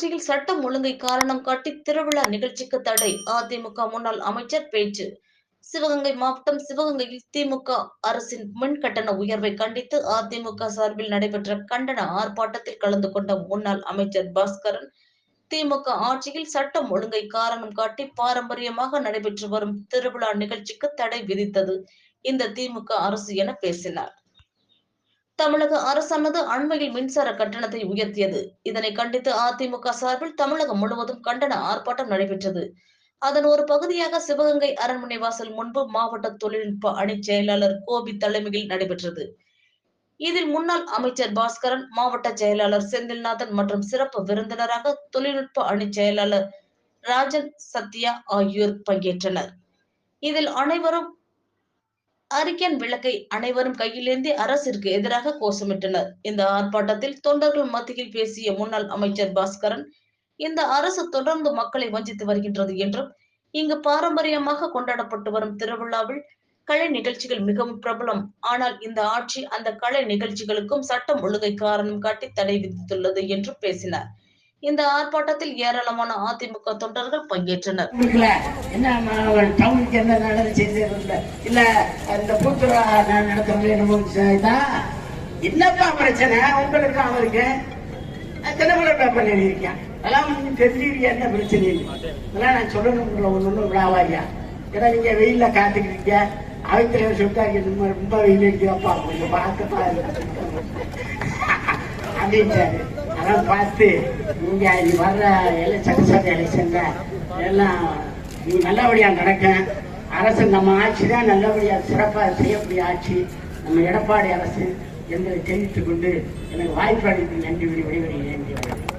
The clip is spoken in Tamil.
ஆட்சியில் சட்டம் ஒழுங்கை காரணம் காட்டி திருவிழா நிகழ்ச்சிக்கு தடை. அதிமுக முன்னாள் அமைச்சர் பேச்சு. சிவகங்கை மாவட்டம் சிவகங்கையில் திமுக அரசின் மின் கட்டண உயர்வை கண்டித்து அதிமுக சார்பில் நடைபெற்ற கண்டன ஆர்ப்பாட்டத்தில் கலந்து கொண்ட முன்னாள் அமைச்சர் பாஸ்கரன் திமுக ஆட்சியில் சட்டம் ஒழுங்கை காரணம் காட்டி பாரம்பரியமாக நடைபெற்று வரும் திருவிழா நிகழ்ச்சிக்கு தடை விதித்தது. இந்த திமுக அரசு என பேசினார். தமிழக அரசானது அண்மையில் மின்சார கட்டணத்தை உயர்த்தியது. இதனை கண்டித்து அதிமுக சார்பில் தமிழகம் முழுவதும் கண்டன ஆர்ப்பாட்டம் நடைபெற்றது. அதன் ஒரு பகுதியாக சிவகங்கை அரண்மனை வாசல் முன்பு மாவட்ட தொழில்நுட்ப அணி செயலாளர் கோபி தலைமையில் நடைபெற்றது. இதில் முன்னாள் அமைச்சர் பாஸ்கரன் மாவட்ட செயலாளர் செந்தில்நாதன் மற்றும் சிறப்பு விருந்தினராக தொழில்நுட்ப அணி செயலாளர் ராஜன் சத்யா ஆகியோர் பங்கேற்றனர். இதில் அனைவரும் அரிக்கன் விளக்கை அனைவரும் கையிலேந்தி அரசிற்கு எதிராக கோஷமிட்டனர். இந்த ஆர்ப்பாட்டத்தில் தொண்டர்கள் மத்தியில் பேசிய முன்னாள் அமைச்சர் பாஸ்கரன் இந்த அரசு தொடர்ந்து மக்களை வஞ்சித்து வருகின்றது என்றும் இங்கு பாரம்பரியமாக கொண்டாடப்பட்டு வரும் திருவிழாவில் கலை நிகழ்ச்சிகள் மிகவும் பிரபலம். ஆனால் இந்த ஆட்சி அந்த கலை நிகழ்ச்சிகளுக்கும் சட்டம் ஒழுங்கை காரணம் காட்டி தடை விதித்துள்ளது என்றும் பேசினார். இந்த ஆர்ப்பாட்டத்தில் ஏராளமான அதிமுக தொண்டர்கள் பங்கேற்றனர். டவுனுக்கு என்ன இல்ல. நான் என்னமோ இதா? என்னப்பா பிரச்சனை? உங்களுக்கு அவருக்கு? தினமலை பேப்பர் அதெல்லாம் என்ன பிரச்சனை அதெல்லாம் நான் சொல்லணும் ஒன்று விழாவாரியா ஏன்னா நீங்க வெயில்ல காத்துக்கிட்டீங்க அவைத்தலைவர் சொல்லிட்டாங்க ரொம்ப வெயில் அடிக்கிறப்பா கொஞ்சம் பார்த்து அப்படின்ட்டாரு. அதெல்லாம் பார்த்து நீங்க நீ வர்ற எல்லாம் சட்டசபை எலெக்ஷன்ல எல்லாம் நீ நல்லபடியா நடக்க. அரசு நம்ம ஆட்சி தான் நல்லபடியா சிறப்பா செய்யக்கூடிய ஆட்சி. நம்ம எடப்பாடி அரசு என்பதை தெரிவித்துக் கொண்டு எனக்கு வாய்ப்பு அளித்து நன்றி விடி விடைபெறுகிறேன்.